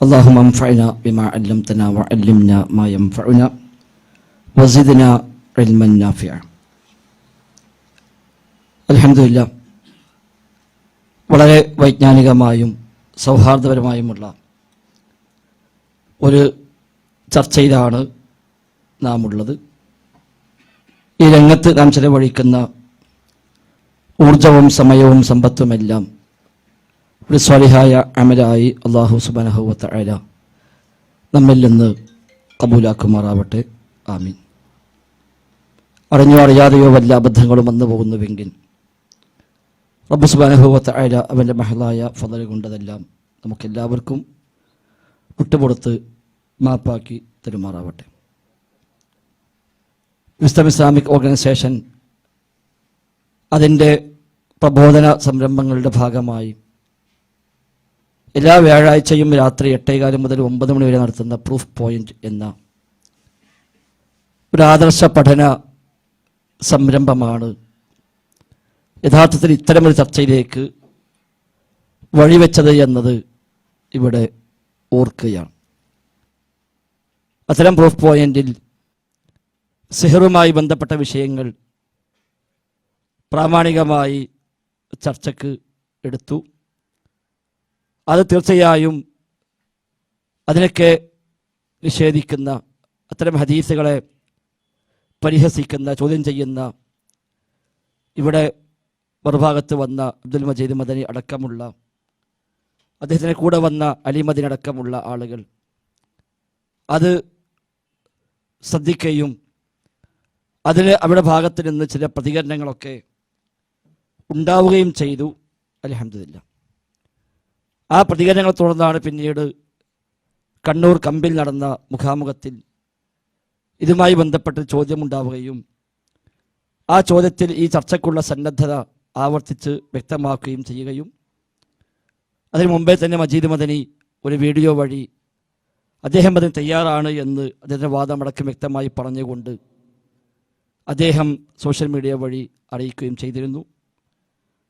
اللهم انفعنا بما علمتنا وعلمنا ما ينفعنا وزدنا علما نافعا അലഹമില്ല വളരെ വൈജ്ഞാനികമായും സൗഹാർദ്ദപരമായുമുള്ള ഒരു ചർച്ചയിലാണ് നാം ഉള്ളത് ഈ രംഗത്ത് നാം ചെലവഴിക്കുന്ന ഊർജവും സമയവും സമ്പത്തുമെല്ലാം ഒരു സ്വാലിഹായ അമലായി അള്ളാഹു സുബനഹുവത്ത അല നമ്മിൽ നിന്ന് കബൂലാക്കുമാറാവട്ടെ. ആമീൻ. അറിഞ്ഞോ അറിയാതെയോ വല്ല അബദ്ധങ്ങളും വന്നു പോകുന്നുവെങ്കിൽ റബ്ബു സുബാനഹുവത്ത അല അവന്റെ മഹലായ ഫതൽ കൊണ്ടതെല്ലാം നമുക്കെല്ലാവർക്കും വിട്ടുപുറത്ത് മാപ്പാക്കി തരുമാറാവട്ടെ. വിസ്തം ഇസ്ലാമിക് ഓർഗനൈസേഷൻ അതിന്റെ പ്രബോധന സംരംഭങ്ങളുടെ ഭാഗമായി എല്ലാ വ്യാഴാഴ്ചയും രാത്രി എട്ടേകാലം മുതൽ ഒമ്പത് മണി വരെ നടത്തുന്ന പ്രൂഫ് പോയിന്റ് എന്ന ഒരു ആദർശ പഠന സംരംഭമാണ്. യഥാർത്ഥത്തിൽ ഇത്തരമൊരു ചർച്ചയിലേക്ക് വഴിവെച്ചത് എന്നത് ഇവിടെ ഓർക്കുകയാണ്. അത്തരം പ്രൂഫ് പോയിന്റിൽ സിഹറുമായി ബന്ധപ്പെട്ട വിഷയങ്ങൾ പ്രാമാണികമായി ചർച്ചക്ക് എടുത്തു. അത് തീർച്ചയായും അതിനൊക്കെ നിഷേധിക്കുന്ന അത്തരം ഹദീസുകളെ പരിഹസിക്കുന്ന ചോദ്യം ചെയ്യുന്ന ഇവിടെ മറുഭാഗത്ത് വന്ന അബ്ദുൽ മജീദ് മദനി അടക്കമുള്ള അദ്ദേഹത്തിന് കൂടെ വന്ന അലി മദനി അടക്കമുള്ള ആളുകൾ. അത് ശ്രദ്ധിക്കുകയും അതിന് അവിടെ ഭാഗത്ത് നിന്ന് ചില പ്രതികരണങ്ങളൊക്കെ ഉണ്ടാവുകയും ചെയ്തു. അലഹമില്ല ആ പ്രതികരണങ്ങൾ തുടർന്നാണ് പിന്നീട് കണ്ണൂർ കമ്പിൽ നടന്ന മുഖാമുഖത്തിൽ ഇതുമായി ബന്ധപ്പെട്ട് ചോദ്യമുണ്ടാവുകയും ആ ചോദ്യത്തിൽ ഈ ചർച്ചയ്ക്കുള്ള സന്നദ്ധത ആവർത്തിച്ച് വ്യക്തമാക്കുകയും ചെയ്യുകയും അതിനു മുമ്പേ തന്നെ മജീദ് മദനി ഒരു വീഡിയോ വഴി അദ്ദേഹം അതിന് തയ്യാറാണ് എന്ന് അദ്ദേഹത്തിന്റെ വാദമടക്കം വ്യക്തമായി പറഞ്ഞുകൊണ്ട് അദ്ദേഹം സോഷ്യൽ മീഡിയ വഴി അറിയിക്കുകയും ചെയ്തിരുന്നു.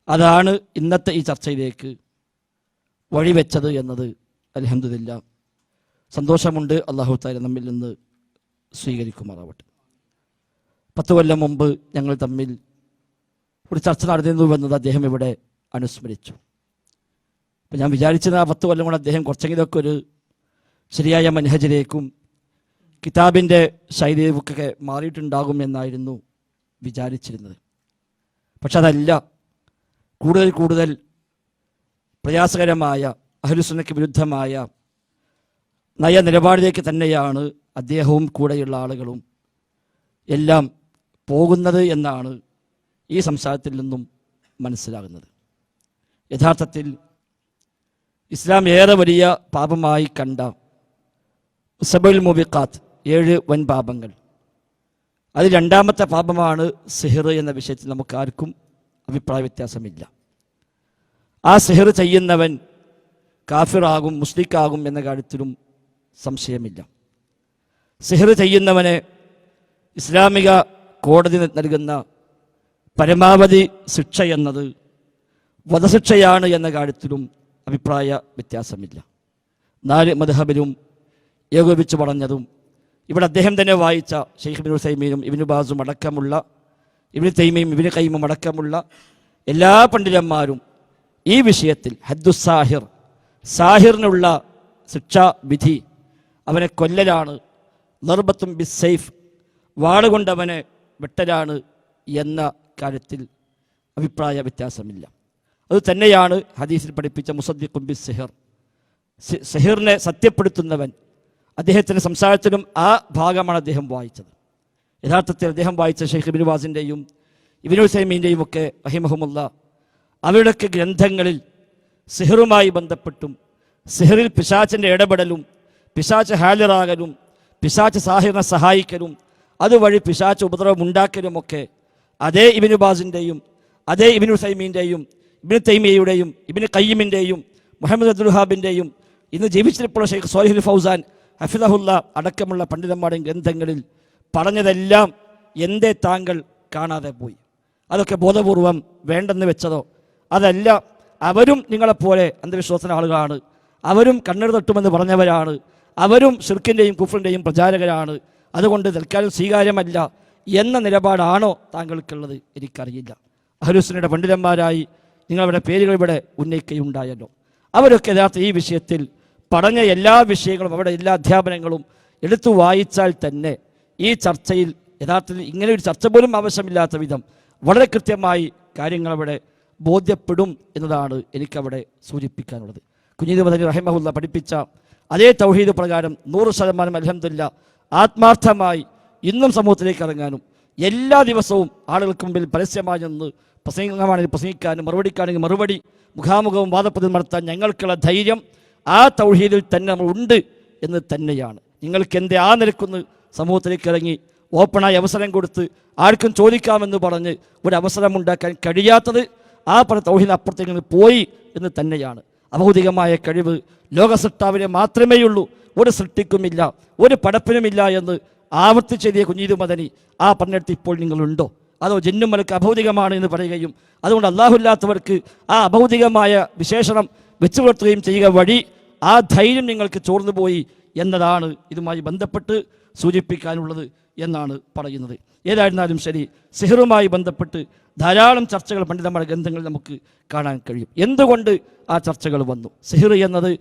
അതാണ് ഇന്നത്തെ ഈ ചർച്ചയിലേക്ക് വഴിവെച്ചത് എന്നത് അലഹമില്ല സന്തോഷമുണ്ട് അള്ളാഹു താല നമ്മിൽ നിന്ന് സ്വീകരിക്കുമാറാവട്ടെ. പത്ത് കൊല്ലം മുമ്പ് ഞങ്ങൾ തമ്മിൽ ഒരു ചർച്ച നടന്നിരുന്നുവെന്നത് അദ്ദേഹം ഇവിടെ അനുസ്മരിച്ചു. അപ്പം ഞാൻ വിചാരിച്ചത് ആ പത്ത് കൊല്ലം കൊണ്ട് അദ്ദേഹം കുറച്ചെങ്കിലുമൊക്കെ ഒരു ശരിയായ മനഹജിലേക്കും കിതാബിന്റെ ശൈലിയൊക്കെ മാറിയിട്ടുണ്ടാകും എന്നായിരുന്നു വിചാരിച്ചിരുന്നത്. പക്ഷെ അതല്ല കൂടുതൽ കൂടുതൽ പ്രയാസകരമായ അഹലുസുന്നയ്ക്ക് വിരുദ്ധമായ നയനിലപാടിലേക്ക് തന്നെയാണ് അദ്ദേഹവും കൂടെയുള്ള ആളുകളും എല്ലാം പോകുന്നത് എന്നാണ് ഈ സംസാരത്തിൽ നിന്നും മനസ്സിലാകുന്നത്. യഥാർത്ഥത്തിൽ ഇസ്ലാം ഏറെ വലിയ പാപമായി കണ്ട സബുൽ മുബിഖാത്ത് ഏഴ് വൻ പാപങ്ങൾ. അത് രണ്ടാമത്തെ പാപമാണ് സിഹിർ എന്ന വിഷയത്തിൽ നമുക്ക് ആർക്കും അഭിപ്രായ വ്യത്യാസമില്ല. ആ സെഹർ ചെയ്യുന്നവൻ കാഫിറാകും മുസ്ലിക്കാകും എന്ന കാര്യത്തിലും സംശയമില്ല. സെഹർ ചെയ്യുന്നവനെ ഇസ്ലാമിക കോടതി നൽകുന്ന പരമാവധി ശിക്ഷ എന്നത് വധശിക്ഷയാണ് എന്ന കാര്യത്തിലും അഭിപ്രായ വ്യത്യാസമില്ല. നാല് മധഹബിലും ഏകോപിച്ച് പറഞ്ഞതും ഇവിടെ അദ്ദേഹം തന്നെ വായിച്ച ഷെയ്ഖ് ബിൻ സൈമീനും ഇബിനു ബാസും അടക്കമുള്ള ഇബിന് തൈമയും ഇബിന് കൈമും അടക്കമുള്ള എല്ലാ പണ്ഡിതന്മാരും ഈ വിഷയത്തിൽ ഹദ്ദു സാഹിർ സാഹിറിനുള്ള ശിക്ഷാവിധി അവനെ കൊല്ലലാണ്. നിർബത്തും ബി സൈഫ് വാളുകൊണ്ടവനെ വെട്ടലാണ് എന്ന കാര്യത്തിൽ അഭിപ്രായ വ്യത്യാസമില്ല. അത് തന്നെയാണ് ഹദീസിൽ പഠിപ്പിച്ച മുസദ്ദിഖും ബി സെഹിർ. സെഹിറിനെ സത്യപ്പെടുത്തുന്നവൻ അദ്ദേഹത്തിന്റെ സംസാരത്തിലും ആ ഭാഗമാണ് അദ്ദേഹം വായിച്ചത്. യഥാർത്ഥത്തിൽ അദ്ദേഹം വായിച്ച ഷെയ്ഖ് ഇബിൻ വാസിന്റെയും ഇബിനു സൈമീന്റെയും ഒക്കെ റഹിമഹമുല്ല അവരുടെയൊക്കെ ഗ്രന്ഥങ്ങളിൽ സിഹറുമായി ബന്ധപ്പെട്ടും സിഹറിൽ പിശാച്ചിന്റെ ഇടപെടലും പിശാച്ച് ഹാജരാകലും പിശാച്ച് സാഹിറിനെ സഹായിക്കലും അതുവഴി പിശാച്ച് ഉപദ്രവം ഉണ്ടാക്കലുമൊക്കെ അതേ ഇബിനു ബാസിന്റെയും അതേ ഇബിനു സൈമീന്റെയും ഇബിന് തൈമിയയുടെയും ഇബിന് കയ്യമിന്റെയും മുഹമ്മദ് അബ്ദുൽഹാബിന്റെയും ഇന്ന് ജീവിച്ചിരിപ്പുള്ള ഷെയ്ഖ് സോഹിൽ ഫൗസാൻ ഹഫിദഹുല്ല അടക്കമുള്ള പണ്ഡിതന്മാരുടെയും ഗ്രന്ഥങ്ങളിൽ പറഞ്ഞതെല്ലാം എന്തേ താങ്കൾ കാണാതെ പോയി? അതൊക്കെ ബോധപൂർവം വേണ്ടെന്ന് വെച്ചതോ? അതല്ല അവരും നിങ്ങളെപ്പോലെ അന്ധവിശ്വാസന ആളുകളാണ് അവരും കണ്ണെടു തട്ടുമെന്ന് പറഞ്ഞവരാണ്. അവരും ഷിർക്കിന്റെയും കുഫറിന്റെയും പ്രചാരകരാണ്. അതുകൊണ്ട് തൽക്കാലം സ്വീകാര്യമല്ല എന്ന നിലപാടാണോ താങ്കൾക്കുള്ളത്? എനിക്കറിയില്ല. അഹലുസിനയുടെ പണ്ഡിതന്മാരായി നിങ്ങളുടെ പേരുകൾ ഇവിടെ ഉന്നയിക്കുകയുണ്ടായല്ലോ. അവരൊക്കെ യഥാർത്ഥ ഈ വിഷയത്തിൽ പറഞ്ഞ എല്ലാ വിഷയങ്ങളും അവിടെ എല്ലാ അധ്യാപനങ്ങളും എടുത്തു വായിച്ചാൽ തന്നെ ഈ ചർച്ചയിൽ യഥാർത്ഥത്തിൽ ഇങ്ങനെ ഒരു ചർച്ച പോലും ആവശ്യമില്ലാത്ത വിധം വളരെ കൃത്യമായി കാര്യങ്ങൾ അവിടെ ബോധ്യപ്പെടും എന്നതാണ് എനിക്കവിടെ സൂചിപ്പിക്കാനുള്ളത്. കുഞ്ഞീദ് മദനി റഹിമഹുല്ല പഠിപ്പിച്ച അതേ തൗഹീദ് പ്രകാരം നൂറ് ശതമാനം അലഹമില്ല ആത്മാർത്ഥമായി ഇന്നും സമൂഹത്തിലേക്ക് ഇറങ്ങാനും എല്ലാ ദിവസവും ആളുകൾക്ക് മുമ്പിൽ പരസ്യമായി നിന്ന് പ്രസംഗമാണെങ്കിൽ പ്രസംഗിക്കാനും മറുപടിക്കാണെങ്കിൽ മറുപടി മുഖാമുഖവും വാദപ്രതി നടത്താൻ ഞങ്ങൾക്കുള്ള ധൈര്യം ആ തൗഹീദിൽ തന്നെ നമ്മൾ ഉണ്ട് എന്ന് തന്നെയാണ്. നിങ്ങൾക്ക് എന്തേ ആ നിരക്കുന്ന് സമൂഹത്തിലേക്ക് ഇറങ്ങി ഓപ്പണായി അവസരം കൊടുത്ത് ആർക്കും ചോദിക്കാമെന്ന് പറഞ്ഞ് ഒരു അവസരം ഉണ്ടാക്കാൻ കഴിയാത്തത് ആ തൗഹീദ് അപ്പുറത്തേക്ക് പോയി എന്ന് തന്നെയാണ്. അഭൗതികമായ കഴിവ് ലോക സൃഷ്ടാവിനെ മാത്രമേയുള്ളൂ. ഒരു സൃഷ്ടിക്കുമില്ല ഒരു പടപ്പിനുമില്ല എന്ന് ആവർത്തിച്ചെഴുതിയ കുഞ്ഞീതു മദനി ആ പറഞ്ഞിടത്ത് ഇപ്പോൾ നിങ്ങളുണ്ടോ? അതോ ജന്നും മലക്ക് അഭൗതികമാണ് എന്ന് പറയുകയും അതുകൊണ്ട് അള്ളാഹുല്ലാത്തവർക്ക് ആ അഭൗതികമായ വിശേഷണം വെച്ചു പുലർത്തുകയും ചെയ്യുക വഴി ആ ധൈര്യം നിങ്ങൾക്ക് ചോർന്നു പോയി എന്നതാണ് ഇതുമായി ബന്ധപ്പെട്ട് സൂചിപ്പിക്കാനുള്ളത് എന്നാണ് പറയുന്നത്. ഏതായിരുന്നാലും ശരി സിഹറുമായി ബന്ധപ്പെട്ട് ധാരാളം ചർച്ചകൾ പണ്ഡിതന്മാരുടെ ഗ്രന്ഥങ്ങളിൽ നമുക്ക് കാണാൻ കഴിയും. എന്തുകൊണ്ട് ആ ചർച്ചകൾ വന്നു? സിഹിർ എന്നത്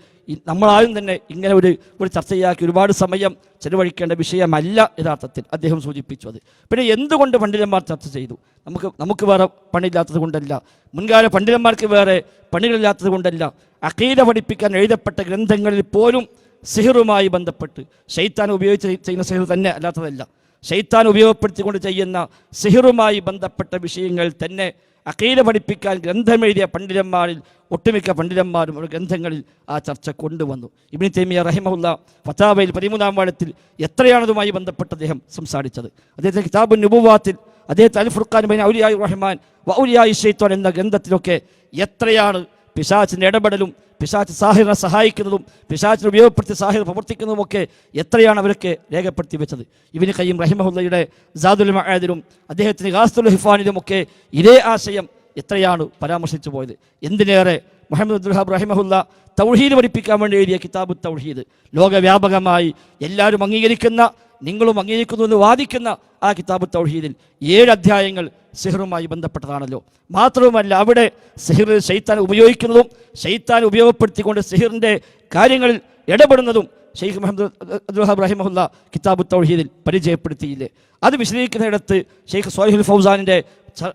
നമ്മളാരും തന്നെ ഇങ്ങനെ ഒരു ഒരു ചർച്ചയാക്കി ഒരുപാട് സമയം ചെലവഴിക്കേണ്ട വിഷയമല്ല യഥാർത്ഥത്തിൽ അദ്ദേഹം സൂചിപ്പിച്ചു അത് പിന്നെ എന്തുകൊണ്ട് പണ്ഡിതന്മാർ ചർച്ച ചെയ്തു? നമുക്ക് നമുക്ക് വേറെ പണിയില്ലാത്തത് കൊണ്ടല്ല. മുൻകാല പണ്ഡിതന്മാർക്ക് വേറെ പണികളില്ലാത്തത് കൊണ്ടല്ല. അക്കീല പഠിപ്പിക്കാൻ എഴുതപ്പെട്ട ഗ്രന്ഥങ്ങളിൽ പോലും സിഹിറുമായി ബന്ധപ്പെട്ട്. ഷെയ്ത്താൻ ഉപയോഗിച്ച് ചെയ്യുന്ന സിഹിർ തന്നെ അല്ലാത്തതല്ല. ഷെയ്ത്താൻ ഉപയോഗപ്പെടുത്തിക്കൊണ്ട് ചെയ്യുന്ന സിഹിറുമായി ബന്ധപ്പെട്ട വിഷയങ്ങൾ തന്നെ അക്കീല പഠിപ്പിക്കാൻ ഗ്രന്ഥമെഴുതിയ പണ്ഡിതന്മാരിൽ ഒട്ടുമിക്ക പണ്ഡിതന്മാരും ഒരു ഗ്രന്ഥങ്ങളിൽ ആ ചർച്ച കൊണ്ടുവന്നു. ഇബിനി തേമിയ റഹിമുള്ള ഫത്താബയിൽ പതിമൂന്നാം വാഴത്തിൽ എത്രയാണതുമായി ബന്ധപ്പെട്ട് അദ്ദേഹം സംസാരിച്ചത്. അദ്ദേഹത്തെ കിതാബ് നുബുവാത്തിൽ അദ്ദേഹത്തെ അൽ ഫുർഖാൻ ബൈൻ ഔലിയായി റഹ്മാൻ വൗലിയായി ഷെയ്ത്തോൻ എന്ന ഗ്രന്ഥത്തിലൊക്കെ എത്രയാണ് പിശാച്ചിന്റെ ഇടപെടലും പിശാച്ച് സാഹിറിനെ സഹായിക്കുന്നതും പിശാച്ചിനെ ഉപയോഗപ്പെടുത്തി സാഹിർ പ്രവർത്തിക്കുന്നതുമൊക്കെ എത്രയാണ് അവരൊക്കെ രേഖപ്പെടുത്തി വെച്ചത്? ഇവന് കയ്യും റഹിമഹുല്ലയുടെ ജാദുൽ മഹാദിലും അദ്ദേഹത്തിന് ഗാസ്തുൽ ഹിഫാനിലുമൊക്കെ ഇതേ ആശയം എത്രയാണ് പരാമർശിച്ചു പോയത്? എന്തിനേറെ മുഹമ്മദ് അബ്ദുൽഹാബ് റഹിമഹുല്ല തൗഹീദ് പഠിപ്പിക്കാൻ വേണ്ടി എഴുതിയ കിതാബ് തൗഹീദ്. ലോകവ്യാപകമായി എല്ലാവരും അംഗീകരിക്കുന്ന നിങ്ങളും അംഗീകരിക്കുന്നു എന്ന് വാദിക്കുന്ന ആ കിതാബ് തൗഹീദിൽ ഏഴ് അധ്യായങ്ങൾ സിഹറുമായി ബന്ധപ്പെട്ടതാണല്ലോ. മാത്രവുമല്ല അവിടെ സിഹിർ ഷെയ്ത്താൻ ഉപയോഗിക്കുന്നതും ഷെയ്ത്താൻ ഉപയോഗപ്പെടുത്തിക്കൊണ്ട് സിഹിറിന്റെ കാര്യങ്ങളിൽ ഇടപെടുന്നതും ഷെയ്ഖ് മുഹമ്മദ് അബ്ദുൽ റഹിമഹുല്ല കിതാബ് തൗഹീദിൽ പരിചയപ്പെടുത്തിയില്ലേ. അത് വിശദീകരിക്കുന്നിടത്ത് ഷെയ്ഖ് സോഹിൽ ഫൗസാനിന്റെ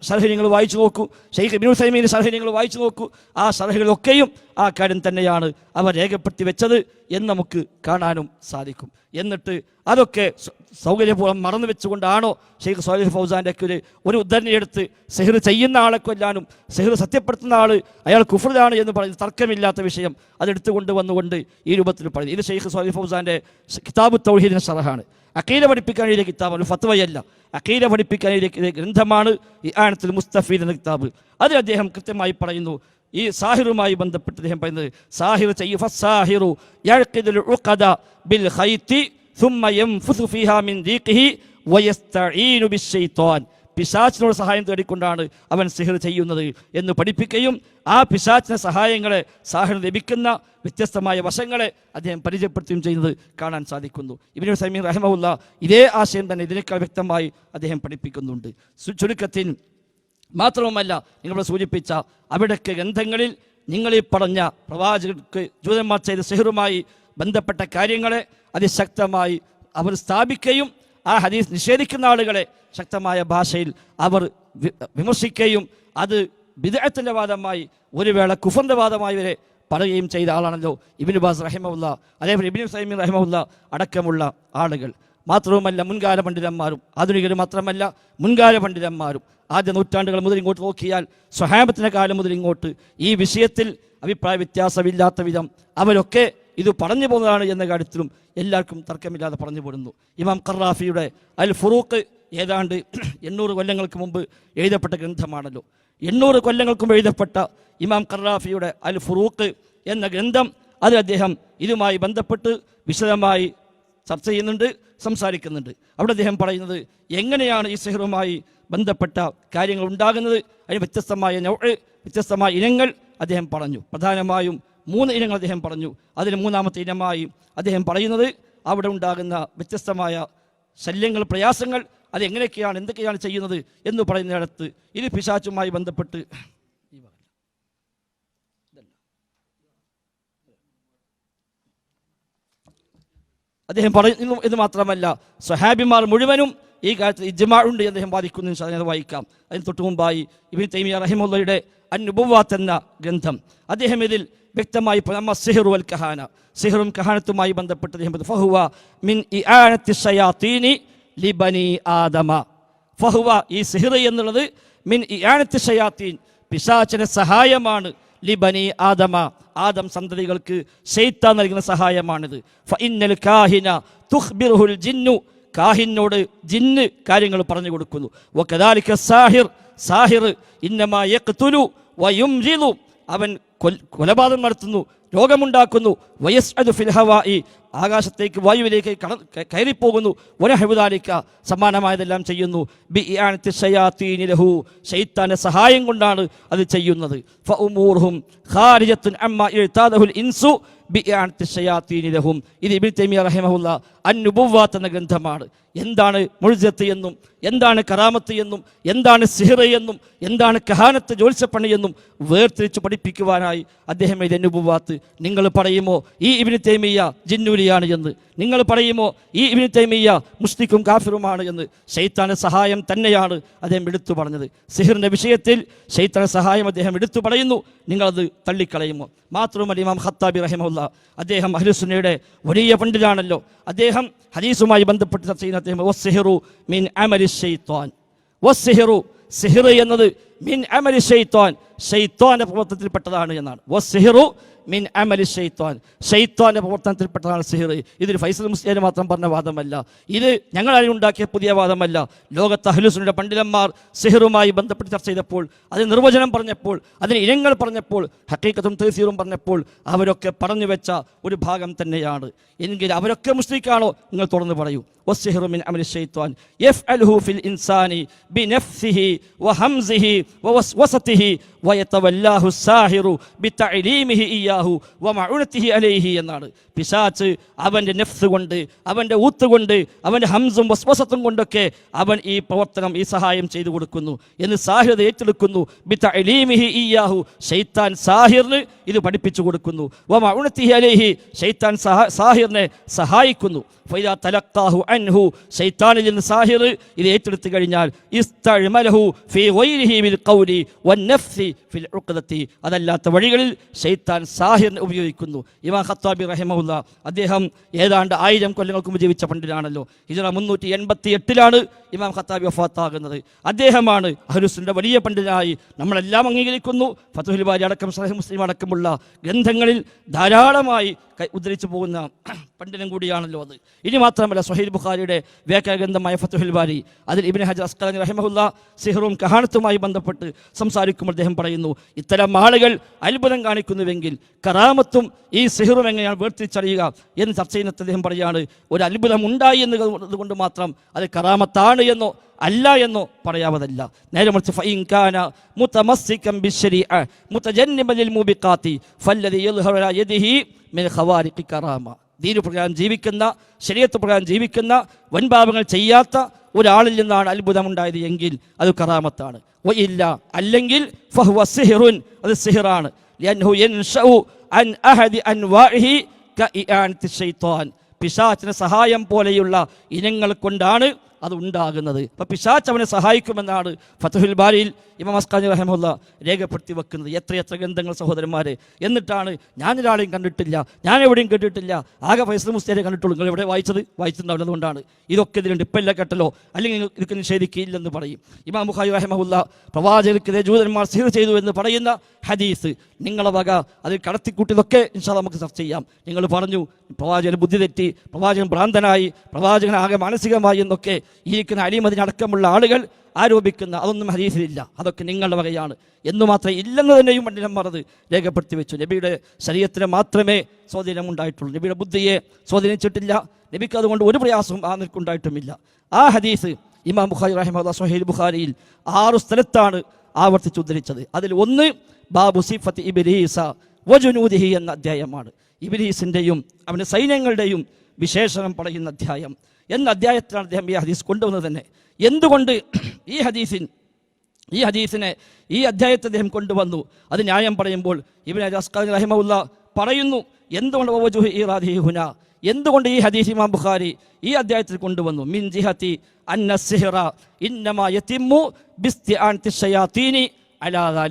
സർഹ നിങ്ങൾ വായിച്ചു നോക്കൂ. ഷെയ്ഖ് ബിനു സൈമീന്റെ സർഹ നിങ്ങൾ വായിച്ചു നോക്കൂ. ആ സർഹികളൊക്കെയും ആ കാര്യം തന്നെയാണ് അവർ രേഖപ്പെടുത്തി വെച്ചത് എന്ന് നമുക്ക് കാണാനും സാധിക്കും. എന്നിട്ട് അതൊക്കെ സൗകര്യപൂർവം മറന്നു വെച്ചുകൊണ്ടാണോ ഷെയ്ഖ് സോലിഹ് ഫൗസാന്റെ ഒരു ഒരു ഉദ്ധരണി എടുത്ത് സെഹിർ ചെയ്യുന്ന ആളെ കൊല്ലാനും സെഹിർ സത്യപ്പെടുത്തുന്ന ആൾ അയാൾ കുഫറിലാണ് എന്ന് പറയുന്നത് തർക്കമില്ലാത്ത വിഷയം അതെടുത്തുകൊണ്ട് വന്നുകൊണ്ട് ഈ രൂപത്തിൽ പറയുന്നത് ഇത് ഷെയ്ഖ് സോലിഹ് ഫൗസാന്റെ കിതാബ് തൗഹീദിന്റെ ഷറഹാണ് അക്കീല പഠിപ്പിക്കാൻ എഴുതിയ കിതാബ് ഒരു ഫത്വയല്ല അക്കീല പഠിപ്പിക്കാൻ എഴുതിയ ഗ്രന്ഥമാണ് ഈ ആനത്തിൽ മുസ്തഫീദ് എന്ന കിതാബ് അതിൽ അദ്ദേഹം കൃത്യമായി പറയുന്നു ഈ സാഹിറുമായി ബന്ധപ്പെട്ട് അദ്ദേഹം പറയുന്നത് സാഹിർ ചെയ്യ് ഫസ്സാഹിറു യഅ്ഖിദുൽ ഉഖദ ബിൽ ഖൈത്തി ثم ينفث فيها من ضيقه ويستعين بالشيطان പിശാച്ചിനോട് സഹായം തേടിക്കൊണ്ടാണ് അവൻ സിഹർ ചെയ്യുന്നത് എന്ന് പഠിപ്പിക്കുകയും ആ പിശാച്ചിന്റെ സഹായങ്ങളെ സഹായം ലഭിക്കുന്ന വ്യത്യസ്തമായ വശങ്ങളെ അദ്ദേഹം പരിചയപ്പെടുത്തുകയും ചെയ്യുന്നത് കാണാൻ സാധിക്കുന്നു. ഇവരുടെ സമീർ റഹമുള്ള ഇതേ ആശയം തന്നെ ഇതിനേക്കാൾ വ്യക്തമായി അദ്ദേഹം പഠിപ്പിക്കുന്നുണ്ട്. ചുരുക്കത്തിൽ മാത്രവുമല്ല നിങ്ങളെ സൂചിപ്പിച്ച അവിടൊക്കെ ഗ്രന്ഥങ്ങളിൽ നിങ്ങൾ ഈ പറഞ്ഞ പ്രവാചകർക്ക് ജൂതന്മാർ ചെയ്ത സെഹറുമായി ബന്ധപ്പെട്ട കാര്യങ്ങളെ അതിശക്തമായി അവർ സ്ഥാപിക്കുകയും ആ ഹദീസ് നിഷേധിക്കുന്ന ആളുകളെ ശക്തമായ ഭാഷയിൽ അവർ വിമർശിക്കുകയും അത് വിദഗ്ധത്തിന്റെ വാദമായി ഒരു വേള കുഫറിന്റെ വാദമായി വരെ പറയുകയും ചെയ്ത ആളാണല്ലോ ഇബിൻ ബാസ് റഹിമുള്ള അതേപോലെ ഇബിനു സൈമി റഹിമുള്ള അടക്കമുള്ള ആളുകൾ. മാത്രവുമല്ല മുൻകാല പണ്ഡിതന്മാരും ആധുനികർ മാത്രമല്ല മുൻകാല പണ്ഡിതന്മാരും. ആദ്യ നൂറ്റാണ്ടുകൾ മുതൽ ഇങ്ങോട്ട് നോക്കിയാൽ സ്വഹാബത്തിന്റെ കാലം മുതൽ ഇങ്ങോട്ട് ഈ വിഷയത്തിൽ അഭിപ്രായ വ്യത്യാസമില്ലാത്ത വിധം അവരൊക്കെ ഇത് പറഞ്ഞു പോകുന്നതാണ് എന്ന കാര്യത്തിലും എല്ലാവർക്കും തർക്കമില്ലാതെ പറഞ്ഞു പോരുന്നു ഇമാം ഖറാഫിയുടെ അൽ ഫുറൂഖ് ഏതാണ്ട് എണ്ണൂറ് കൊല്ലങ്ങൾക്ക് മുമ്പ് എഴുതപ്പെട്ട ഗ്രന്ഥമാണല്ലോ. എണ്ണൂറ് കൊല്ലങ്ങൾക്കും എഴുതപ്പെട്ട ഇമാം ഖറാഫിയുടെ അൽ ഫുറൂഖ് എന്ന ഗ്രന്ഥം അത് അദ്ദേഹം ഇതുമായി ബന്ധപ്പെട്ട് വിശദമായി ചർച്ച ചെയ്യുന്നുണ്ട് സംസാരിക്കുന്നുണ്ട്. അവിടെ അദ്ദേഹം പറയുന്നത് എങ്ങനെയാണ് ഈ സെഹറുമായി ബന്ധപ്പെട്ട കാര്യങ്ങൾ ഉണ്ടാകുന്നത്? അതിന് വ്യത്യസ്തമായ വ്യത്യസ്തമായ ഇനങ്ങൾ അദ്ദേഹം പറഞ്ഞു. പ്രധാനമായും മൂന്ന് ഇനങ്ങൾ അദ്ദേഹം പറഞ്ഞു. അതിൽ മൂന്നാമത്തെ ഇനമായി അദ്ദേഹം പറയുന്നത് അവിടെ ഉണ്ടാകുന്ന വ്യത്യസ്തമായ ശല്യങ്ങൾ പ്രയാസങ്ങൾ അതെങ്ങനെയൊക്കെയാണ് എന്തൊക്കെയാണ് ചെയ്യുന്നത് എന്ന് പറയുന്നിടത്ത് ഇത് പിശാച്ചുമായി ബന്ധപ്പെട്ട് അദ്ദേഹം പറയുന്നു എന്ന് മാത്രമല്ല സ്വഹാബിമാർ മുഴുവനും ഈ കാര്യത്തിൽ ഇജ്മാ ഉണ്ട് അദ്ദേഹം വാദിക്കുന്നു വായിക്കാം. അതിന് തൊട്ടു മുമ്പായി ഇബിൻ തൈമിയ റഹിമുള്ളയുടെ അന്നുബുവാത്ത് എന്ന ഗ്രന്ഥം. അദ്ദേഹം ഇതിൽ വ്യക്തമായി നമ്മ സിഹറു വൽ കഹാന. സിഹിറും കഹാനത്തുമായി ബന്ധപ്പെട്ട് അദ്ദേഹം ഫഹുവ മിൻ ഇആനത്തി ഷയാത്തീനി ലിബനി ആദമ. ഫഹുവ ഈ സിഹിർ എന്നുള്ളത് മിൻ ഇആനത്തി ഷയാത്തീൻ പിശാചിന്റെ സഹായമാണ് ലിബനി ആദമ. ആദം സന്തതികൾക്ക് ശൈത്താൻ നൽകുന്ന സഹായമാണിത്. ഫഇന്നൽ കാഹിന തുഹ്ബിർഹുൽ ജിന്നു കാഹിനോട് ജിന്ന് കാര്യങ്ങൾ പറഞ്ഞു കൊടുക്കുന്നു. സാഹിർ സാഹിർ ഇന്നമാ യഖ്തുലു വയുംജിലു അവൻ കൊലപാതകം നടത്തുന്നു. രോഗമുണ്ടാക്കുന്നു. വയസ് ഫിൽ ഹവാഇ. ആകാശത്തേക്ക് വായുവിലേക്ക് കയറിപ്പോകുന്നു. വനഹബുദാലിക്ക സമാനമായതെല്ലാം ചെയ്യുന്നു. ബി ലഹു. ശൈത്താന്റെ സഹായം കൊണ്ടാണ് അത് ചെയ്യുന്നത്. ഇൻസു ബി ഇആനത്തി ശയാത്തീനി ലഹും. ഇത് ഇബിൻ തൈമിയ റഹിമഹുല്ല അന്നുബുവാത്ത് എന്ന ഗ്രന്ഥമാണ്. എന്താണ് മുഴുജത്ത് എന്നും എന്താണ് കറാമത്ത് എന്നും എന്താണ് സിഹിറ എന്നും എന്താണ് കഹാനത്ത് ജോത്സ്യപ്പണി എന്നും വേർതിരിച്ച് പഠിപ്പിക്കുവാനായി അദ്ദേഹം ഇത് അനുഭവാത്ത് നിങ്ങൾ പറയുമോ ഈ ഇബിന് തൈമിയ ജിന്നൂരിയാണ് എന്ന്? നിങ്ങൾ പറയുമോ ഈ ഇബിന് തൈമിയ മുസ്ലിക്കും കാഫിറുമാണ് എന്ന്? ശൈത്താന സഹായം തന്നെയാണ് അദ്ദേഹം എടുത്തു പറഞ്ഞത്. സിഹിറിന്റെ വിഷയത്തിൽ ശൈത്താന സഹായം അദ്ദേഹം എടുത്തു പറയുന്നു. നിങ്ങളത് തള്ളിക്കളയുമോ? മാത്രമല്ല ഇമാം ഹത്താബി റഹിമുല്ല അദ്ദേഹം അഹ്ലുസുനയുടെ വലിയ പണ്ഡിതാണല്ലോ. അദ്ദേഹം ഹദീസുമായി ബന്ധപ്പെട്ട് ചർച്ച ചെയ്യുന്ന അദ്ദേഹം വസ്സിഹിറു മിൻ അമരി ഷെയ്ത്താൻ വസ്സിഹിറു സിഹിർ എന്നത് മിൻ അമരി ഷെയ്ത്താൻ ഷെയ്ത്താന്റെ പ്രവർത്തനത്തിൽപ്പെട്ടതാണ് എന്നാണ് വസ്സിഹിറു മിൻ അമലി ഷെയ്ത്താൻ ഷെയ്ത്താന്റെ പ്രവർത്തനത്തിൽപ്പെട്ടതാണ് സിഹിർ ഇതൊരു ഫൈസൽ മുസ്ലിം മാത്രം പറഞ്ഞ വാദമല്ല ഇത് ഞങ്ങൾ ആരും ഉണ്ടാക്കിയ പുതിയ വാദമല്ല ലോകത്ത് അഹ്ലുസുന്റെ പണ്ഡിതന്മാർ സിഹിറുമായി ബന്ധപ്പെട്ട് ചർച്ച ചെയ്തപ്പോൾ അതിന് നിർവചനം പറഞ്ഞപ്പോൾ അതിന് ഇനങ്ങൾ പറഞ്ഞപ്പോൾ ഹക്കീക്കത്തും തീർച്ചയും പറഞ്ഞപ്പോൾ അവരൊക്കെ പറഞ്ഞു വെച്ച ഒരു ഭാഗം തന്നെയാണ് എങ്കിൽ അവരൊക്കെ മുസ്ലിക്കാണോ നിങ്ങൾ തുറന്നു പറയൂ والسحر من عمل الشيطان يفعله في الإنسان بنفسه وهمزه ووسوسته വയത്തവല്ലാഹു സാഹിറു ബിത്തഅലീമിഹി ഇയാഹു വമഉനതിഹി അലൈഹി എന്നാണ്. പിശാച്ച് അവന്റെ നെഫ്സ് കൊണ്ട് അവന്റെ ഊത്ത് കൊണ്ട് അവന്റെ ഹംസും വസ്വസത്തും കൊണ്ടൊക്കെ അവൻ ഈ പ്രവർത്തനം ഈ സഹായം ചെയ്തു കൊടുക്കുന്നു. എന്ന് സാഹിറത ഏറ്റെടുക്കുന്നു. ബിത്തഅലീമിഹി ഇയാഹു ശൈത്താൻ സാഹിറിന് ഇത് പഠിപ്പിച്ചു കൊടുക്കുന്നു. അലൈഹി. ഷെയ്ത്താൻ സഹ- സാഹിറിനെ സഹായിക്കുന്നു. ഫൈദ അൻഹു. ഷൈത്താനിൽ നിന്ന് സാഹിർ ഇത് ഏറ്റെടുത്തു കഴിഞ്ഞാൽ അതല്ലാത്ത വഴികളിൽ ഷൈത്താൻ സാഹിറിനെ ഉപയോഗിക്കുന്നു. ഇമാ ഖത്താബി റഹിമുള്ള അദ്ദേഹം ഏതാണ്ട് ആയിരം കൊല്ലങ്ങൾക്ക് മുമ്പ് ജീവിച്ച പണ്ഡിതനാണല്ലോ. ഹിജറ മുന്നൂറ്റി എൺപത്തി എട്ടിലാണ് ഇമാം ഖത്താബി വഫാത്താകുന്നത്. അദ്ദേഹമാണ് അഹ്ലുസിന്റെ വലിയ പണ്ഡിതനായി നമ്മളെല്ലാം അംഗീകരിക്കുന്നു. ഫത്തുഹുൽ ബാരി അടക്കം സഹി മുസ്ലിം അടക്കമുള്ള ഗ്രന്ഥങ്ങളിൽ ധാരാളമായി ഉദ്ധരിച്ചു പോകുന്ന പണ്ഡിതൻ കൂടിയാണല്ലോ അത്. ഇനി മാത്രമല്ല സഹീൽ ബുഖാരിയുടെ വ്യാഖ്യാഗ്രന്ഥമായ ഫത്തുഹുൽ ബാരി. അതിൽ ഇബിൻ ഹജർ അസ്കലൻ റഹിമഹുല്ല സിഹറും കഹാനത്തുമായി ബന്ധപ്പെട്ട് സംസാരിക്കുമ്പോൾ അദ്ദേഹം പറയുന്നു ഇത്തരം ആളുകൾ അത്ഭുതം കാണിക്കുന്നുവെങ്കിൽ കറാമത്തും ഈ സിഹറും എങ്ങനെയാണ് വേർതിരിച്ചറിയുക? എന്ന് ചർച്ച ചെയ്യുന്നത് അദ്ദേഹം പറയുകയാണ് ഒരു അത്ഭുതം ഉണ്ടായി എന്ന് എന്നതുകൊണ്ട് മാത്രം അത് കറാമത്താണ് എന്നോ അല്ല എന്നോ പറയാവതല്ല. നേരെ മറിച്ച് ഫഇൻ കാന മുതമസ്സികം മുബിഖാത്തി ഫല്ലദി യദ്ഹറു അലാ യദിഹി മിൻ ഖവാരിഖി കറാമ. ദീനു പ്രകാരം ജീവിക്കുന്ന ശരീരത്ത് പ്രകാരം ജീവിക്കുന്ന വൻപാപങ്ങൾ ചെയ്യാത്ത ഒരാളിൽ നിന്നാണ് അത്ഭുതമുണ്ടായത് എങ്കിൽ അത് കറാമത്താണ്. ഇല്ല അല്ലെങ്കിൽ അത് സിഹിറാണ്. പിശാച്ചിന് സഹായം പോലെയുള്ള ഇനങ്ങൾ കൊണ്ടാണ് അത് ഉണ്ടാകുന്നത്. അപ്പൊ പിശാച്ച് അവനെ സഹായിക്കുമെന്നാണ് ഫതഹുൽ ബാരിയിൽ ഇമാം അസ്കാനി റഹമുല്ല രേഖപ്പെടുത്തി വെക്കുന്നത് എത്രയെത്ര ഗ്രന്ഥങ്ങൾ സഹോദരന്മാർ എന്നിട്ടാണ് ഞാനൊരാളെയും കണ്ടിട്ടില്ല ഞാൻ എവിടെയും കേട്ടിട്ടില്ല ആകെ ഫൈസൽ മുസ്തേരെ കണ്ടിട്ടുള്ളൂ. നിങ്ങൾ എവിടെ വായിച്ചത് വായിച്ചിട്ടുണ്ടാവുന്നതുകൊണ്ടാണ് ഇതൊക്കെ ഇതിലുണ്ട്. ഇപ്പം ഇല്ല കേട്ടല്ലോ. അല്ലെങ്കിൽ ഇതൊക്കെ നിഷേധിക്കില്ലെന്ന് പറയും. ഇമാം ബുഖാരി റഹമുല്ല പ്രവാചകർക്കെതിരെ ജൂതന്മാർ സീർ ചെയ്തു എന്ന് പറയുന്ന ഹദീസ് നിങ്ങളെ വക അതിൽ കടത്തിക്കൂട്ടിയതൊക്കെ ഇൻഷാ നമുക്ക് ചർച്ച ചെയ്യാം. നിങ്ങൾ പറഞ്ഞു പ്രവാചകൻ ബുദ്ധി തെറ്റി പ്രവാചകൻ ഭ്രാന്തനായി പ്രവാചകൻ ആകെ മാനസികമായി എന്നൊക്കെ ഈ ഇരിക്കുന്ന അലിമതിനടക്കമുള്ള ആളുകൾ ആരോപിക്കുന്ന അതൊന്നും ഹദീസിലില്ല. അതൊക്കെ നിങ്ങളുടെ വകയാണ്. എന്ന് മാത്രം ഇല്ലെന്ന് തന്നെയും പണ്ഡിതം പറഞ്ഞത് രേഖപ്പെടുത്തി വെച്ചു നബിയുടെ ശരീരത്തിന് മാത്രമേ സ്വാധീനം ഉണ്ടായിട്ടുള്ളൂ നബിയുടെ ബുദ്ധിയെ സ്വാധീനിച്ചിട്ടില്ല. നബിക്ക് അതുകൊണ്ട് ഒരു പ്രയാസവും ആ നിൽക്കുണ്ടായിട്ടുമില്ല ആ ഹദീസ് ഇമാം ബുഖാരി റഹിമ സുഹൈൽ ബുഖാരിയിൽ ആറു സ്ഥലത്താണ് ആവർത്തിച്ച് ഉദ്ധരിച്ചത്. അതിൽ ഒന്ന് ബാബു സിഫത്ത് ഇബിലീസ വജുനൂദിഹി എന്ന അധ്യായമാണ്. ഇബിലീസിന്റെയും അവന്റെ സൈന്യങ്ങളുടെയും വിശേഷണം പറയുന്ന അധ്യായം. എന്ന അധ്യായത്തിലാണ് അദ്ദേഹം ഈ ഹദീസ് കൊണ്ടുവന്നത് തന്നെ. എന്തുകൊണ്ട് ഈ ഹദീസിൻ ഈ ഹദീസിനെ ഈ അധ്യായത്തെ അദ്ദേഹം കൊണ്ടുവന്നു? അത് ന്യായം പറയുമ്പോൾ ഇബിൻ അസ്കാൻ റഹിമുല്ല പറയുന്നു എന്തുകൊണ്ട് ഈ ഹുന? എന്തുകൊണ്ട് ഈ ഹദീസ് ഇമാം ബുഖാരി ഈ അധ്യായത്തിൽ കൊണ്ടുവന്നു? മിൻ ജിഹത്തി അന്ന സിഹ്റ ഇന്നമാ യതിമ്മു ബിസ്തിആൻതി ശയാത്തീനി അലാ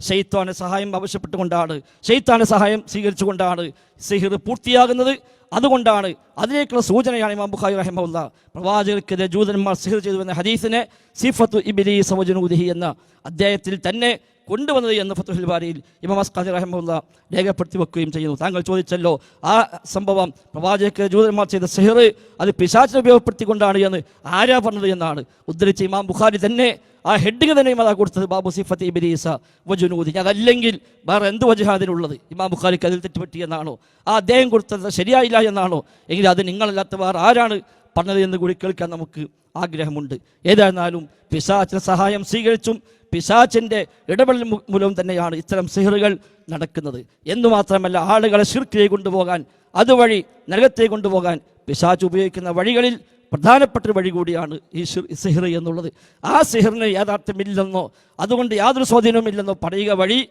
ദാലിക ഷെയ്ത്താന്റെ സഹായം ആവശ്യപ്പെട്ടുകൊണ്ടാണ്. ഷെയ്ത്താന്റെ സഹായം സ്വീകരിച്ചുകൊണ്ടാണ് സിഹിർ പൂർത്തിയാകുന്നത്. അതുകൊണ്ടാണ് അതിലേക്കുള്ള സൂചനയാണ് ഇമാം ബുഖാരി റഹിമുല്ല പ്രവാചകർക്കെതിരെ ജൂതന്മാർ സിഹിർ ചെയ്തു എന്ന ഹദീസിനെ സിഫത്തു ഇബിലി സവജനൂദിഹി എന്ന അദ്ദേഹത്തിൽ തന്നെ കൊണ്ടുവന്നത് എന്ന് ഫത്തുഹുൽ ബാരിയിൽ ഇമാം അസ്ഖാദി റഹമുല്ല രേഖപ്പെടുത്തി വെക്കുകയും ചെയ്യുന്നു. താങ്കൾ ചോദിച്ചല്ലോ ആ സംഭവം പ്രവാചക ജൂതന്മാർ ചെയ്ത സിഹിർ അത് പിശാചിനെ ഉപയോഗപ്പെടുത്തിക്കൊണ്ടാണ് എന്ന് ആരാ പറഞ്ഞത് എന്നാണ്. ഉദ്ധരിച്ച ഇമാം ബുഖാരി തന്നെ ആ ഹെഡിങ് തന്നെ ഇമാ കൊടുത്തത് ബാബു സിഫത്ത് ഇബിലീസ വജുനൂദി. അതല്ലെങ്കിൽ വേറെ എന്ത് വജഹാദിനുള്ളത് ഇമാം ബുഖാരിക്ക് അതിൽ തെറ്റുപറ്റി എന്നാണോ? ആ അദ്ദേഹം കൊടുത്തത് ശരിയായില്ല എന്നാണോ? എങ്കിൽ അത് നിങ്ങളല്ലാത്ത വേറെ ആരാണ് പറഞ്ഞത് എന്ന് കൂടി കേൾക്കാൻ നമുക്ക് ആഗ്രഹമുണ്ട്. ഏതായിരുന്നാലും പിശാച്ചിന് സഹായം സ്വീകരിച്ചും പിശാച്ചിന്റെ ഇടപെടൽ മൂലം തന്നെയാണ് ഇത്തരം സിഹറുകൾ നടക്കുന്നത്. എന്നു മാത്രമല്ല ആളുകളെ ശിർക്കിലേക്ക് കൊണ്ടുപോകാൻ അതുവഴി നരകത്തേക്ക് കൊണ്ടുപോകാൻ പിശാച്ച് ഉപയോഗിക്കുന്ന വഴികളിൽ പ്രധാനപ്പെട്ട ഒരു വഴി കൂടിയാണ് ഈ സിഹിർ എന്നുള്ളത്. ആ സിഹിറിന് യാഥാർത്ഥ്യമില്ലെന്നോ അതുകൊണ്ട് യാതൊരു സ്വാധീനവുമില്ലെന്നോ പറയുക വഴി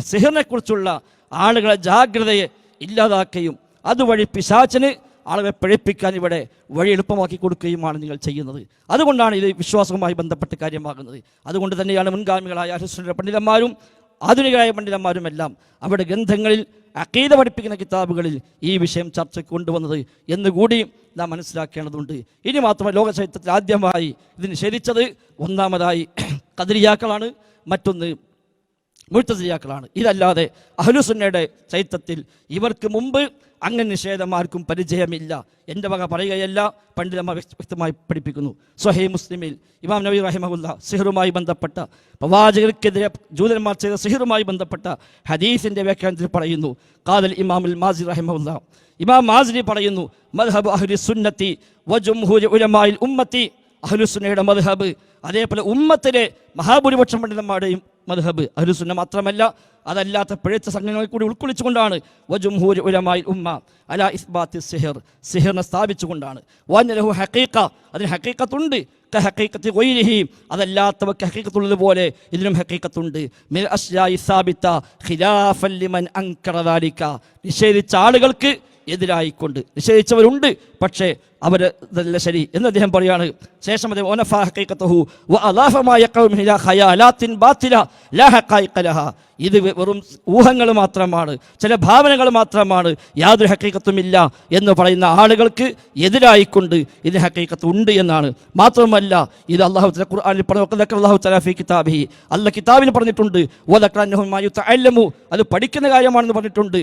സിഹിറിനെക്കുറിച്ചുള്ള ആളുകളെ ജാഗ്രതയെ ഇല്ലാതാക്കുകയും അതുവഴി പിശാച്ചിന് ആളുകളെ പിഴപ്പിക്കാൻ ഇവിടെ വഴി എളുപ്പമാക്കി കൊടുക്കുകയുമാണ് നിങ്ങൾ ചെയ്യുന്നത്. അതുകൊണ്ടാണ് ഇത് വിശ്വാസവുമായി ബന്ധപ്പെട്ട് കാര്യമാകുന്നത്. അതുകൊണ്ട് തന്നെയാണ് മുൻഗാമികളായ അഹിസ്വരുടെ പണ്ഡിതന്മാരും ആധുനികരായ പണ്ഡിതന്മാരും എല്ലാം അവരുടെ ഗ്രന്ഥങ്ങളിൽ അക്കീത പഠിപ്പിക്കുന്ന കിതാബുകളിൽ ഈ വിഷയം ചർച്ചയ്ക്ക് കൊണ്ടുവന്നത് എന്നുകൂടി നാം മനസ്സിലാക്കേണ്ടതുണ്ട്. ഇനി മാത്രമല്ല ലോക ചരിത്രത്തിൽ ആദ്യമായി ഇത് നിഷേധിച്ചത് ഒന്നാമതായി കതിരിയാക്കളാണ്. മറ്റൊന്ന് മുഴുത്തസിയാക്കളാണ് ഇതല്ലാതെ അഹ്ലുസുന്നയുടെ ചരിത്രത്തിൽ ഇവർക്ക് മുമ്പ് അങ്ങനെ നിഷേധമാർക്കും പരിചയമില്ല. എന്റെ വക പറയുകയല്ല പണ്ഡിതന്മാർ വ്യക്തമായി പഠിപ്പിക്കുന്നു. സൊഹൈ മുസ്ലിമിൽ ഇമാം നബി റഹിമഹുല്ല സിഹറുമായി ബന്ധപ്പെട്ട പ്രവാചകർക്കെതിരെ ജൂതന്മാർ ചെയ്ത സിഹറുമായി ബന്ധപ്പെട്ട ഹദീസിന്റെ വ്യാഖ്യാനത്തിൽ പറയുന്നു കാതൽ ഇമാമുൽ മാസി റഹിമഹുല്ല. ഇമാം മാസിനി പറയുന്നു മദ്ഹബ് അഹ്ലി സുന്നത്തി വജുംഹൂരി ഉലമായിൽ ഉമ്മത്തി അഹ്ലുസുന്നയുടെ മദ്ഹബ് അതേപോലെ ഉമ്മത്തിലെ മഹാഭൂരിപക്ഷം പണ്ഡിതന്മാരുടെയും മദ്ഹബ് അഹുസുന്ന മാത്രമല്ല അതല്ലാത്ത പിഴച്ച സംഘങ്ങളെ കൂടി ഉൾക്കൊള്ളിച്ചുകൊണ്ടാണ് വജുംഹൂർ ഉലമായി ഉമ്മ അല ഇസ്ബാത്തി സിഹിർ സിഹിറിനെ സ്ഥാപിച്ചുകൊണ്ടാണ്. വന്നലഹു ഹക്കീക്ക അതിന് ഹക്കീക്കത്തുണ്ട് ഹക്കീക്കത്ത് കൊയ്ലിഹി അതല്ലാത്തവർക്ക് ഹക്കീക്കത്തുള്ളതുപോലെ ഇതിനും ഹക്കീക്കത്തുണ്ട് മിൽ അശ്യായി സാബിത്ത ഖിലാഫൻ ലിമൻ അൻകറ ദാലിക. നിഷേധിച്ച ആളുകൾക്ക് എതിരായിക്കൊണ്ട് നിഷേധിച്ചവരുണ്ട്. പക്ഷേ അവർ ഇതല്ല ശരി എന്ന് അദ്ദേഹം പറയാണ് ശേഷം അദ്ദേഹം ഇത് വെറും ഊഹങ്ങൾ മാത്രമാണ്. ചില ഭാവനകൾ മാത്രമാണ്. യാതൊരു ഹക്കീക്കത്തുമില്ല എന്ന് പറയുന്ന ആളുകൾക്ക് എതിരായിക്കൊണ്ട് ഇതിന് ഹക്കീക്കത്ത് ഉണ്ട് എന്നാണ്. മാത്രമല്ല ഇത് അള്ളാഹു ഖുർആനിൽ അള്ളാഹു തലാഫി കിതാബിഹി. അല്ല കിതാബിൽ പറഞ്ഞിട്ടുണ്ട് അത് പഠിക്കുന്ന കാര്യമാണെന്ന് പറഞ്ഞിട്ടുണ്ട്.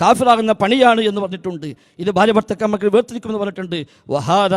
കാഫിറാകുന്ന മാ പണിയാണ് എന്ന് പറഞ്ഞിട്ടുണ്ട്. ഇത് ഭാര്യ ഭർത്തക്കമ്മക്ക് വേർതിരിക്കുമെന്ന് പറഞ്ഞിട്ടുണ്ട്. വഹാദ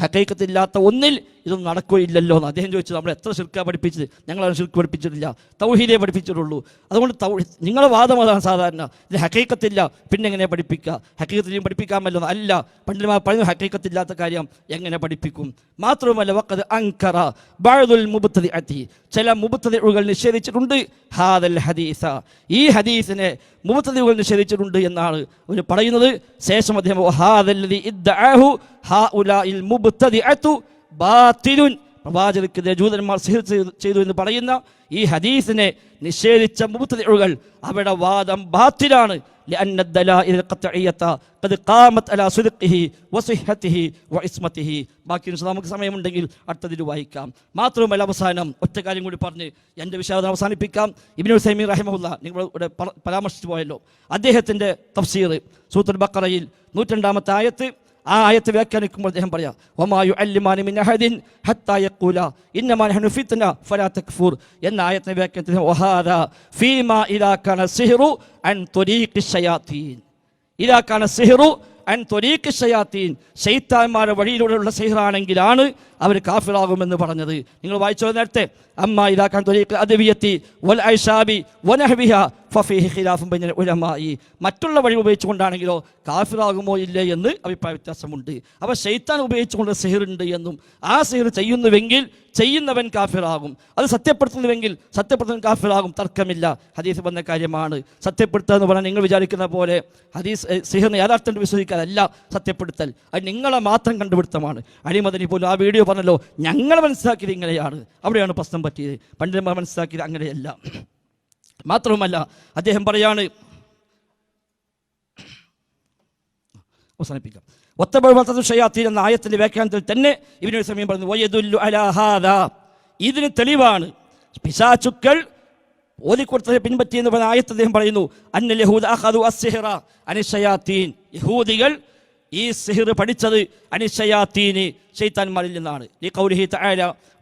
ഹഖീഖത്തില്ലാത്ത ഒന്നിൽ ഇതൊന്നും നടക്കുകയില്ലല്ലോ എന്ന് അദ്ദേഹം ചോദിച്ചു നമ്മൾ എത്ര ശിർക്ക പഠിപ്പിച്ചത്? ഞങ്ങളാണ് ശിർക്ക് പഠിപ്പിച്ചിട്ടില്ല. തൗഹീദേ പഠിപ്പിച്ചിട്ടുള്ളൂ. അതുകൊണ്ട് നിങ്ങളെ വാദം അതാണ് സാധാരണ. ഇത് ഹക്കൈക്കത്തില്ല പിന്നെ എങ്ങനെ പഠിപ്പിക്കുക ഹക്കൈക്കത്തിലും പഠിപ്പിക്കാമല്ലോ അല്ല. പണ്ഡിതന്മാർ പറയുന്നു ഹക്കൈക്കത്തില്ലാത്ത കാര്യം എങ്ങനെ പഠിപ്പിക്കും? മാത്രവുമല്ല വക്കത് അങ്കറ ബഅദുൽ അതി ചില മുബത്തതികൾ നിഷേധിച്ചിട്ടുണ്ട്. ഹാദൽ ഹദീസ. ഈ ഹദീസിനെ മുബത്തതികൾ നിഷേധിച്ചിട്ടുണ്ട് എന്നാണ് അവർ പറയുന്നത്. ശേഷം അദ്ദേഹം പ്രവാചകർക്കെതിരെ ജൂതന്മാർ സിഹിർ ചെയ്തു എന്ന് പറയുന്ന ഈ ഹദീസിനെ നിഷേധിച്ച മുബുത്തതിഴുകൾ അവരുടെ വാദം ബാത്തിലാണ്. ബാക്കി നമുക്ക് സമയമുണ്ടെങ്കിൽ അടുത്തതിൽ വായിക്കാം. മാത്രവുമല്ല അവസാനം ഒറ്റ കാര്യം കൂടി പറഞ്ഞ് എന്റെ വിശാദം അവസാനിപ്പിക്കാം. ഇബിനു സൈമി റഹിമുല്ല ഇവിടെ പരാമർശിച്ചു പോയല്ലോ. അദ്ദേഹത്തിന്റെ തഫ്സീർ സൂത്തുൽ ബക്കറയിൽ നൂറ്റണ്ടാമത്തെ ആയത്ത് ആ ആയത്ത് വ്യാഖ്യാനിക്കുമ്പോൾ അദ്ദേഹം പറയാം ഒമായു അല്ലിമാനി മിൻ അഹദിൻ ഹത്താ യഖൂല ഇന്നമാ നഹ്നു ഫിത്ന ഫലാ തക്ഫൂർ. എന്ന ആയത്തിനെ വ്യാഖ്യാനത്തിൽ വഹാദ ഫീമാ ഇദാ കാന സിഹ്റു അൻ ത്വരീഖി ശയാത്തീൻ. ഇദാ കാന സിഹ്റു അൻ ത്വരീഖി ശയാത്തീൻ. ശൈത്താന്മാരുടെ വഴിയിലൂടെയുള്ള സിഹ്റാണെങ്കിലാണ് അവർ കാഫിറാകുമെന്ന് പറഞ്ഞത്. നിങ്ങൾ വായിച്ചോ നേരത്തെ? അമ്മ ഇതാക്കാൻ ത്വരീഖ് അദവിയത്തി വൽ ഐഷാബി വനഹ്വിഹ ഫഫീഹി ഖിലാഫും ബൈനൽ ഉലമായി മറ്റുള്ള വഴി ഉപയോഗിച്ചുകൊണ്ടാണെങ്കിലോ കാഫിറാകുമോ ഇല്ലേ എന്ന് അഭിപ്രായ വ്യത്യാസമുണ്ട്. അപ്പോൾ ഷെയ്ത്താൻ ഉപയോഗിച്ചുകൊണ്ട് സിഹിറുണ്ട് എന്നും ആ സിഹിർ ചെയ്യുന്നുവെങ്കിൽ ചെയ്യുന്നവൻ കാഫിറാകും. അത് സത്യപ്പെടുത്തുന്നുവെങ്കിൽ സത്യപ്പെടുത്തുന്നവൻ കാഫിറാകും. തർക്കമില്ല. ഹദീസ് വന്ന കാര്യമാണ്. സത്യപ്പെടുത്തുക എന്ന് പറഞ്ഞാൽ നിങ്ങൾ വിചാരിക്കുന്ന പോലെ ഹദീസ് സിഹിറിന് യാഥാർത്ഥ്യം വിശ്വസിക്കാതല്ല സത്യപ്പെടുത്തൽ. അത് നിങ്ങളെ മാത്രം കണ്ടുപിടുത്തമാണ്. അടിമതനി പോലും ആ വീഡിയോ പറഞ്ഞല്ലോ ഞങ്ങൾ മനസ്സിലാക്കിയത് ഇങ്ങനെയാണ്. അവിടെയാണ് പ്രശ്നം പറ്റിയത്. പണ്ഡിതന്മാർ മനസ്സിലാക്കിയത് അങ്ങനെയല്ല. മാത്രവുമല്ല അദ്ദേഹം പറയാണ് അവസാനിപ്പിക്കാം. ഒത്തബഴത്തത് ഷയാത്തീൻ എന്ന ആയത്തിന്റെ വ്യാഖ്യാനത്തിൽ തന്നെ ഇവനൊരു സമയം പറഞ്ഞു വയദുല്ലു അലാ ഹാദാ. ഇതിന് തെളിവാണ് പിശാചുക്കൾ ഓതിക്കൊടുത്തതിനെ പിൻപറ്റി എന്ന് പറഞ്ഞ ആയത്ത് അദ്ദേഹം പറയുന്നു അന്നൽ യഹൂദ അഖദു അസ്സിഹ്റ അനിഷയാത്തീൻ യഹൂദികൾ ഈ സിഹിർ പഠിച്ചത് അനിഷയാത്തീന് ഷെയ്ത്താൻമാരിൽ നിന്നാണ്. ഈ കൗലിഹി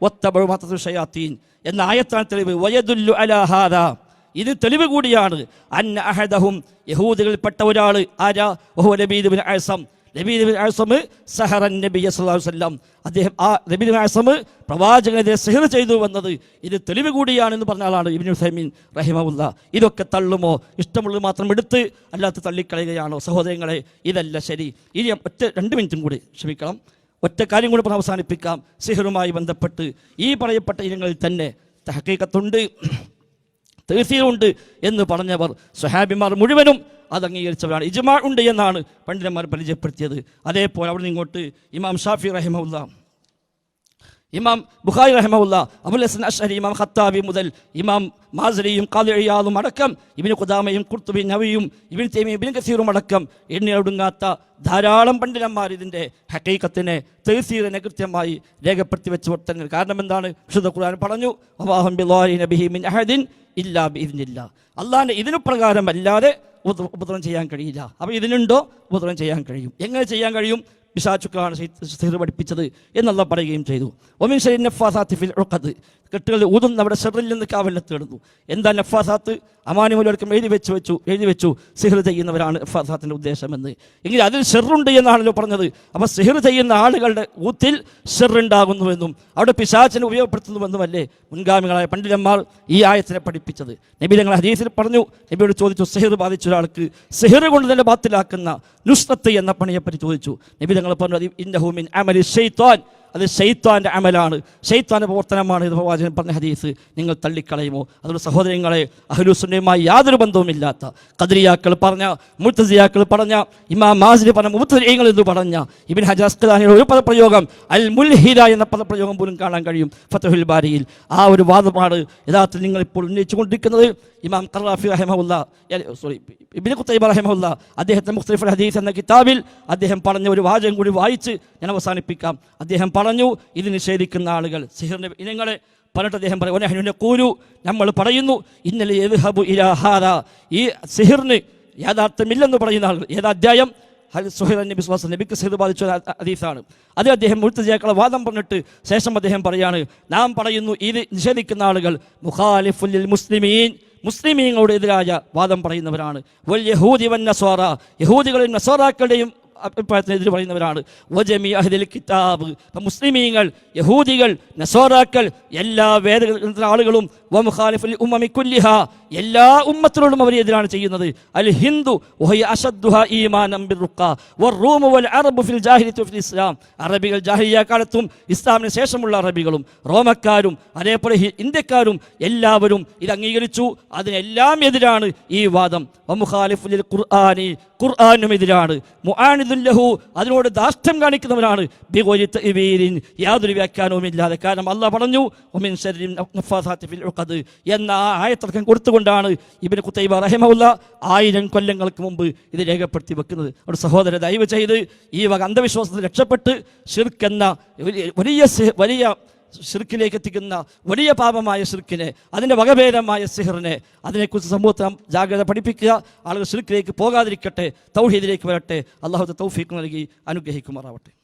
വത്തബഉ മത്തതു ഷയാത്തീൻ എന്ന ആയത്താണ് തെളിവ്. വയദുല്ലു അലാ ഹാദാ. ഇത് തെളിവ് കൂടിയാണ്. അഹദഹും യഹൂദികളിൽപ്പെട്ട ഒരാൾ ആരാ? ഓഹോ ലബീദ് ബിൻ അസം അസം സഹറൻ നബി വസല്ലം. അദ്ദേഹം ആ ലബീദ് ബിൻ അസം സെഹർ ചെയ്തു വന്നത് ഇത് തെളിവ് കൂടിയാണെന്ന് പറഞ്ഞ ആളാണ് ഇബ്നു സൈമീൻ റഹിമവുല്ല ഇതൊക്കെ തള്ളുമോ? ഇഷ്ടമുള്ളത് മാത്രം എടുത്ത് അല്ലാത്ത തള്ളിക്കളയുകയാണോ? സഹോദരങ്ങളെ ഇതല്ല ശരി. ഇനി ഒറ്റ രണ്ട് മിനിറ്റും കൂടി ക്ഷമിക്കണം. ഒറ്റ കാര്യം കൂടി അവസാനിപ്പിക്കാം. സിഹറുമായി ബന്ധപ്പെട്ട് ഈ പറയപ്പെട്ട ഇനങ്ങളിൽ തന്നെ തഹക്കീക്കത്തുണ്ട് തീർച്ചയുണ്ട് എന്ന് പറഞ്ഞവർ സുഹാബിമാർ മുഴുവനും അത് അംഗീകരിച്ചവരാണ്. ഇജ്മാ ഉണ്ട് എന്നാണ് പണ്ഡിതന്മാർ പരിചയപ്പെടുത്തിയത്. അതേപോലെ അവിടെ നിന്ന് ഇങ്ങോട്ട് ഇമാം ഷാഫി റഹിമുല്ല ഇമാം ബുഖാരി റഹമുല്ല അബുൽ ഹസൻ അഷ്ഹരി ഇമാം ഖത്താബി മുതൽ ഇമാം മാസരിയും കാലിയാദും അടക്കം ഇബിന് ഖുദാമയും കുർത്തുബി നവിയും ഇബിൻ തേമി ഇബിൻ കസീറും അടക്കം എണ്ണി ഒടുങ്ങാത്ത ധാരാളം പണ്ഡിതന്മാർ ഇതിന്റെ ഹക്കീക്കത്തിനെ തെയ്സീറിനെ കൃത്യമായി രേഖപ്പെടുത്തി വെച്ച് വർത്തങ്ങൾ കാരണം എന്താണ്? വിശുദ്ധ ഖുർആൻ പറഞ്ഞു അവാഹം ബില്ലാഹി നബിഹി മിൻ അഹദിൻ ഇല്ലാ ബിഇذനില്ല അള്ളാഹിന്റെ ഇതിനു പ്രകാരമല്ലാതെ അല്ലാതെ ഉപദ്രവം ചെയ്യാൻ കഴിയില്ല. അപ്പോൾ ഇതിനുണ്ടോ? ഉപദ്രവം ചെയ്യാൻ കഴിയും. എങ്ങനെ ചെയ്യാൻ കഴിയും? പിശാചുക്കളാണ് സിഹർ പഠിപ്പിച്ചത് എന്നുള്ള പറയുകയും ചെയ്തു. ഒമിൻ ഷെയ്ൻ നഫാസാത്ത് ഫിൽ ഉഖദ്. കെട്ടുകൾ ഊതും അവിടെ ഷെറിൽ നിന്ന് കാവലിനെ തേടുന്നു. എന്താ നഫാസാത്ത്? അമാനി മൂലവർക്കും എഴുതി വെച്ച് വെച്ചു എഴുതി വെച്ചു. സിഹർ ചെയ്യുന്നവരാണ് നഫാസാത്തിന്റെ ഉദ്ദേശമെന്ന്. എങ്കിൽ അതിൽ ഷെറുണ്ട് എന്നാണല്ലോ പറഞ്ഞത്. അപ്പോൾ സിഹർ ചെയ്യുന്ന ആളുകളുടെ ഊത്തിൽ ഷെറുണ്ടാകുന്നുവെന്നും അവിടെ പിശാചിനെ ഉപയോഗപ്പെടുത്തുന്നുവെന്നുമല്ലേ മുൻഗാമികളായ പണ്ഡിതന്മാർ ഈ ആയത്തിനെ പഠിപ്പിച്ചത്. നബി ഞങ്ങൾ ഹദീസിൽ പറഞ്ഞു നബിയോട് ചോദിച്ചു സിഹർ ബാധിച്ച ഒരാൾക്ക് സിഹർ കൊണ്ട് തന്നെ ബാത്തിലാക്കുന്ന നുസ്രത്ത് എന്ന പണിയെപ്പറ്റി ചോദിച്ചു. നബി ഞങ്ങൾ പറഞ്ഞു ഇന്നഹുമിൻ അമലി ഷെയ്ത്താൻ അത് ഷെയ്ത്താന്റെ അമലാണ്. ഷെയ്ത്താന്റെ പ്രവർത്തനമാണ് ഇത് പ്രവാചകൻ പറഞ്ഞ ഹദീസ്. നിങ്ങൾ തള്ളിക്കളയുമോ? അതുകൊണ്ട് സഹോദരങ്ങളെ അഹ്ലുസുന്നയുമായി യാതൊരു ബന്ധവുമില്ലാത്ത കദ്രിയാക്കൾ പറഞ്ഞ മുത്തസിയാക്കൾ പറഞ്ഞ ഇമാ മാസിരി പറഞ്ഞ മുത്തരിയങ്ങൾ എന്ന് പറഞ്ഞ ഇബിൻ ഹജാസ്ഖലാനിയുടെ ഒരു പദപ്രയോഗം അൽ മുൽഹിദ എന്ന പദപ്രയോഗം പോലും കാണാൻ കഴിയും. ഫത്തഹുൽ ബാരിയിൽ. ആ ഒരു വാദമാണ് യഥാർത്ഥത്തിൽ നിങ്ങൾ ഇപ്പോൾ ഉന്നയിച്ചുകൊണ്ടിരിക്കുന്നത്. ഇമാം ഖറാഫി റഹമുല്ല സോറി ഇബിൻ കുത്തൈബ റഹമുല്ല അദ്ദേഹത്തെ മുഖ്തലിഫ് ഹദീസ് എന്ന കിതാബിൽ അദ്ദേഹം പറഞ്ഞ ഒരു വാചകം കൂടി വായിച്ച് ഞാൻ അവസാനിപ്പിക്കാം. അദ്ദേഹം പറഞ്ഞു ഇത് നിഷേധിക്കുന്ന ആളുകൾ സിഹിറിന്റെ ഇനങ്ങളെ പറഞ്ഞിട്ട് അദ്ദേഹം പറയും കൂരു നമ്മൾ പറയുന്നു ഇന്നലെ യദ്ഹബു ഹബു ഹാദാ ഈ സിഹിറിന് യാഥാർത്ഥ്യമില്ലെന്ന് പറയുന്ന ആളുകൾ ഏതാ അധ്യായം? സുഹൈർ നബി സ്വാസ് നബിക്ക് സിഹിർ ബാധിച്ച ഹദീസാണ്. അത് അദ്ദേഹം മുഴുത്തജയാക്കളെ വാദം പറഞ്ഞിട്ട് ശേഷം അദ്ദേഹം പറയാണ് നാം പറയുന്നു ഇത് നിഷേധിക്കുന്ന ആളുകൾ മുഖാലിഫുൽ മുസ്ലിമീൻ മുസ്ലിമീങ്ങളോട് എതിരായ വാദം പറയുന്നവരാണ്. വൽ യഹൂദി വൻ നസ്വാറ. യഹൂദികളുടെയും നസ്വാറാക്കളുടെയും അഭിപ്രായത്തിനെതിരെ പറയുന്നവരാണ്. വജമി അഹ്ദൽ കിതാബ്. മുസ്ലിമീങ്ങൾ യഹൂദികൾ നസോറാക്കൾ എല്ലാ വേദ ആളുകളും വമുഖാലിഫുൽ ഉമ്മമി കുല്ലിഹ എല്ലാ ഉമ്മത്തിനോടും അവർ എതിരാണ് ചെയ്യുന്നത്. അൽ ഹിന്ദു ഇസ്ലാം. അറബികൾ ജാഹിലിയ കാലത്തും ഇസ്ലാമിന് ശേഷമുള്ള അറബികളും റോമക്കാരും അതേപോലെ ഇന്ത്യക്കാരും എല്ലാവരും ഇത് അംഗീകരിച്ചു. അതിനെല്ലാം എതിരാണ് ഈ വാദം. ഖുർആനി ഖുർആാനും എതിരാണ് മുആനിദുല്ലഹു അതിനോട് ദാഷ്ട്യം തഅ്വീലിൻ യാതൊരു വ്യാഖ്യാനവും ഇല്ലാതെ. കാരണം അള്ളാഹ് പറഞ്ഞു ഒമിൻ ഉഖദ് എന്ന ആ ആയത്തർക്കം കൊടുത്തുകൊണ്ടാണ് ഇബിന് കുത്തൈബ റഹിമുള്ള ആയിരം കൊല്ലങ്ങൾക്ക് മുമ്പ് ഇത് രേഖപ്പെടുത്തി വെക്കുന്നത്. അവിടെ സഹോദര ദയവ് ചെയ്ത് ഈ വക അന്ധവിശ്വാസത്തിൽ രക്ഷപ്പെട്ട് ഷിർക്ക് എന്ന വലിയ വലിയ ഷിർക്കിലേക്ക് എത്തിക്കുന്ന വലിയ പാപമായ ശിർക്കിനെ അതിന്റെ വകഭേദമായ സിഹറിനെ അതിനെക്കുറിച്ച് സമൂഹത്തെ ജാഗ്രത പഠിപ്പിക്കുക. ആളുകൾ ഷിർക്കിലേക്ക് പോകാതിരിക്കട്ടെ തൗഹീദിലേക്ക് വരട്ടെ. അള്ളാഹു തൗഫീഖ് നൽകി അനുഗ്രഹിക്കുമാറാവട്ടെ.